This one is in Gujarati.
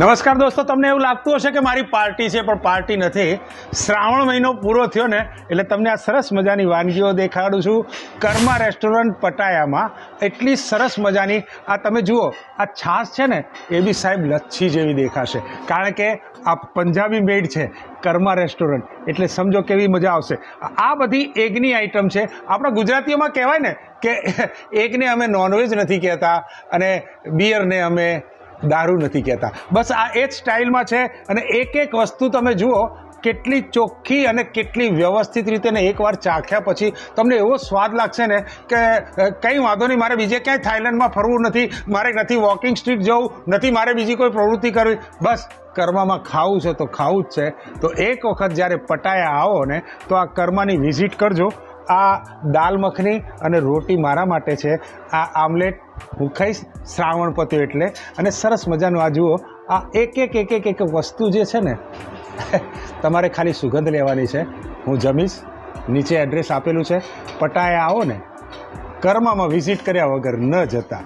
નમસ્કાર દોસ્તો, તમને એવું લાગતું હશે કે મારી પાર્ટી છે, પણ પાર્ટી નથી. શ્રાવણ મહિનો પૂરો થયો ને, એટલે તમને આ સરસ મજાની વાનગીઓ દેખાડું છું. કર્મા રેસ્ટોરન્ટ પટાયામાં એટલી સરસ મજાની, આ તમે જુઓ, આ છાશ છે ને, એ બી સાહેબ લચ્છી જેવી દેખાશે. કારણ કે આ પંજાબી મેડ છે, કર્મા રેસ્ટોરન્ટ. એટલે સમજો કેવી મજા આવશે. આ બધી એગની આઈટમ છે. આપણા ગુજરાતીઓમાં કહેવાય ને કે, એકને અમે નોનવેજ નથી કહેતા, અને બિયરને અમે દારૂ નથી કહેતા. બસ આ એ જ સ્ટાઇલમાં છે અને એક એક વસ્તુ તમે જુઓ, કેટલી ચોખ્ખી અને કેટલી વ્યવસ્થિત રીતે ને એકવાર ચાખ્યા પછી તમને એવો સ્વાદ લાગશે ને કે કંઈ વાંધો નહીં, મારે બીજે ક્યાંય થાઇલેન્ડમાં ફરવું નથી, મારે નથી વોકિંગ સ્ટ્રીટ જવું, નથી મારે બીજી કોઈ પ્રવૃત્તિ કરવી. બસ કર્મામાં ખાવું છે તો ખાવું જ છે. તો એક વખત જ્યારે પટાયા આવો ને, તો આ કર્માની વિઝિટ કરજો. આ દાલ મખની અને રોટી મારા માટે છે. આ આમલેટ હું ખાઈશ શ્રાવણ પત્યો એટલે. અને સરસ મજાનું આ જુઓ, આ એક એક એક એક એક વસ્તુ જે છે ને, તમારે ખાલી સુગંધ લેવાની છે. હું જમીશ, નીચે એડ્રેસ આપેલું છે. પટાયા આવો ને, કર્મામાં વિઝિટ કર્યા વગર ન જતા.